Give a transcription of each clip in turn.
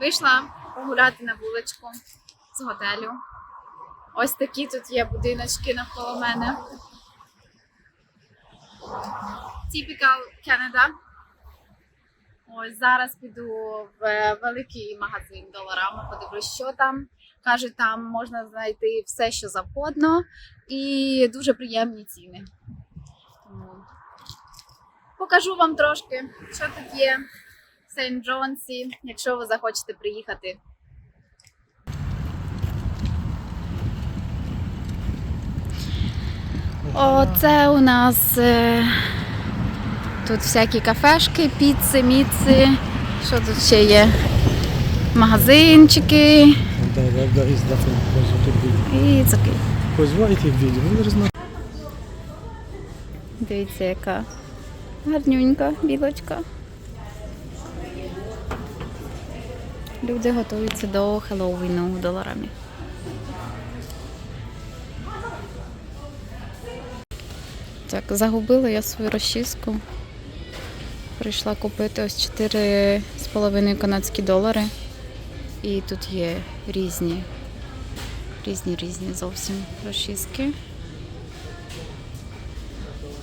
Вийшла погуляти на вуличку з готелю. Ось такі тут є будиночки навколо мене. Typical Canada. Ось зараз піду в великий магазин доларами, подивлюсь, що там. Кажуть, там можна знайти все, що завгодно, і дуже приємні ціни. Тому покажу вам трошки, що тут є в Сейнт Джонсі, якщо ви захочете приїхати. Оце у нас е, тут всякі кафешки, піци, міци. Що тут ще є? Магазинчики. І is not Дивіться, яка гарнюнька, білочка. Люди готуються до Хеллоуіну в доларами. Так, загубила я свою розчіску. Прийшла купити ось 4,5 канадські долари. І тут є різні, різні різні зовсім розчіски.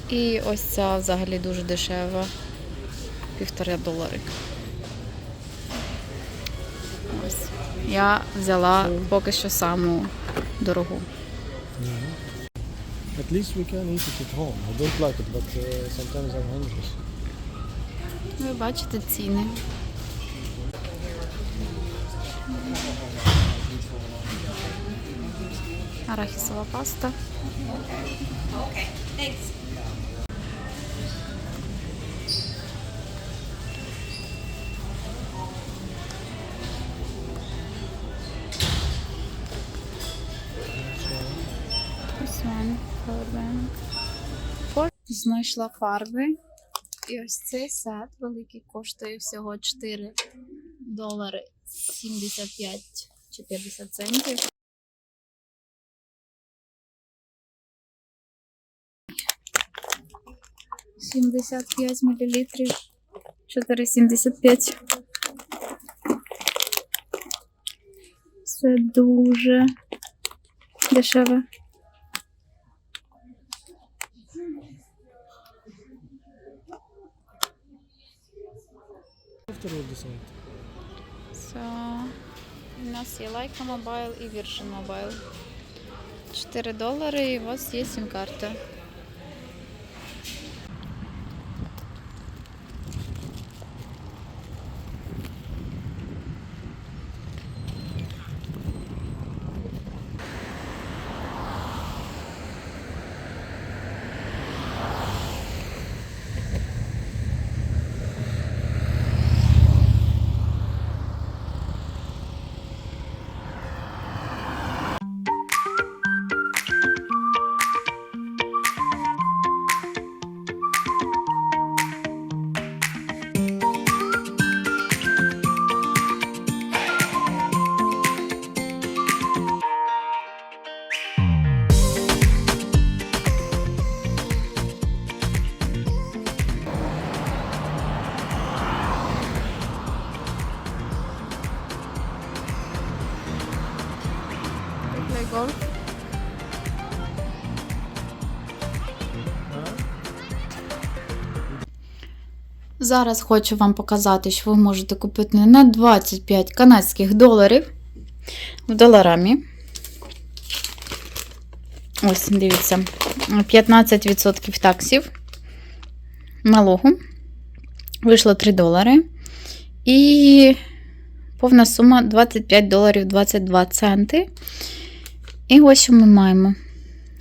І ось ця взагалі дуже дешева. Півтора долари. Ось. Я взяла поки що саму дорогу. At least we can eat it at home. I don't like it, but uh, sometimes I'm hungry. Ви бачите ціни. Арахісова паста. Ось Знайшла фарби. І ось цей сет великий коштує всього 4 долари 75 чи 50 центів. Сімдесят п'ять мілілітрів. 4,75. Це дуже дешеве. After all decide. Це у нас є Leica Mobile і Virgin Mobile. 4 долари і у вас є сім-карта. Зараз хочу вам показати, що ви можете купити на 25 канадських доларів в доларамі. Ось, дивіться, 15% таксів налогу. Вийшло 3 долари. І повна сума 25 доларів 22 центи. І ось що ми маємо: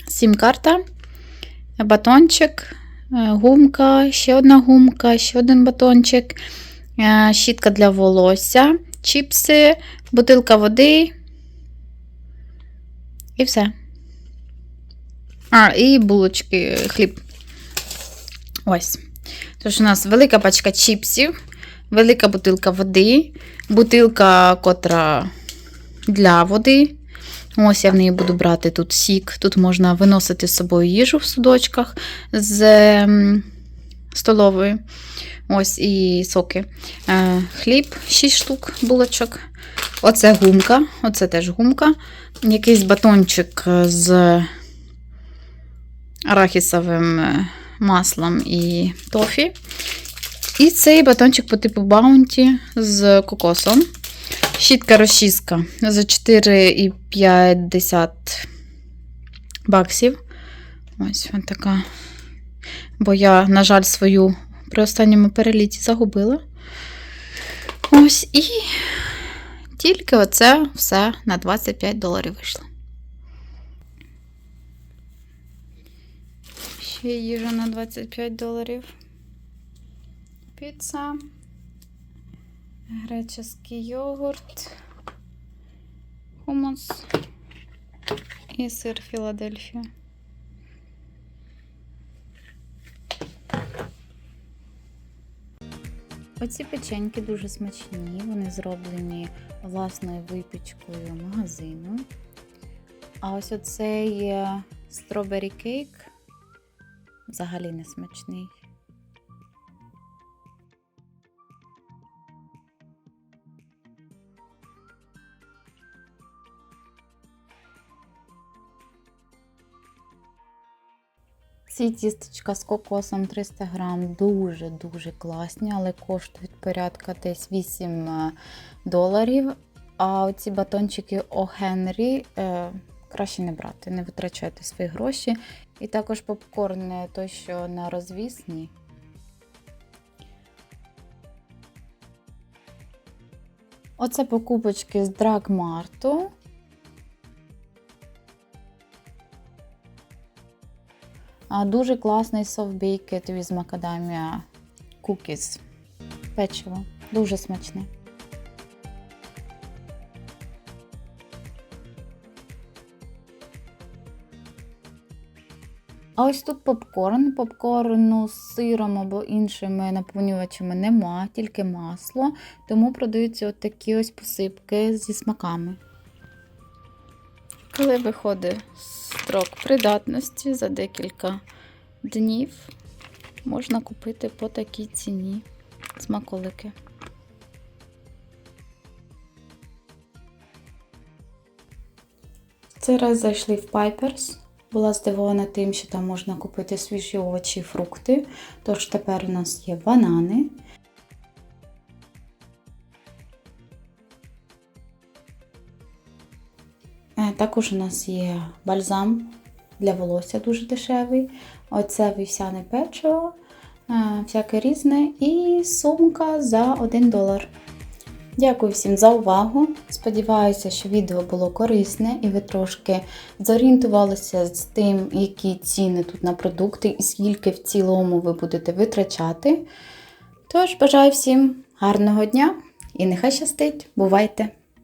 сім-карта, батончик, е, гумка, ще одна гумка, ще один батончик, е, щітка для волосся, чіпси, бутилка води. І все. А, і булочки, хліб. Ось. Тож у нас велика пачка чіпсів, велика бутилка води, бутилка, котра для води. Ось я в неї буду брати тут сік. Тут можна виносити з собою їжу в судочках з столової. Ось і соки. Е, хліб 6 штук булочок. Оце гумка, оце теж гумка. Якийсь батончик з арахісовим е, маслом і тофі. І цей батончик по типу баунті з кокосом. Щітка розчіска за 4,50 баксів. Ось вона така. Бо я, на жаль, свою при останньому переліті загубила. Ось і тільки оце все на 25 доларів вийшло. Ще їжа на 25 доларів. Піца. Греческий йогурт. Хумус. І сир Філадельфія. Оці печеньки дуже смачні, вони зроблені власною випічкою магазину. А ось оцей стробері кейк взагалі не смачний. Ці тістечка з кокосом 300 грам дуже-дуже класні, але коштують порядка десь 8 е, доларів. А оці батончики О Генрі е, краще не брати, не витрачайте свої гроші. І також попкорн не той, що на розвісні. Оце покупочки з Драгмарту. Дуже класний софтбейкет від Macadamia Cookies. Печиво. Дуже смачне. А ось тут попкорн. Попкорну з сиром або іншими наповнювачами нема, тільки масло. Тому продаються от такі ось посипки зі смаками. Коли виходить строк придатності за декілька днів, можна купити по такій ціні смаколики. Цей раз зайшли в Pipers. Була здивована тим, що там можна купити свіжі овочі і фрукти. Тож тепер у нас є банани. Також у нас є бальзам для волосся дуже дешевий. Оце вівсяне печиво, е, всяке різне, і сумка за 1 долар. Дякую всім за увагу. Сподіваюся, що відео було корисне і ви трошки зорієнтувалися з тим, які ціни тут на продукти і скільки в цілому ви будете витрачати. Тож, бажаю всім гарного дня і нехай щастить! Бувайте!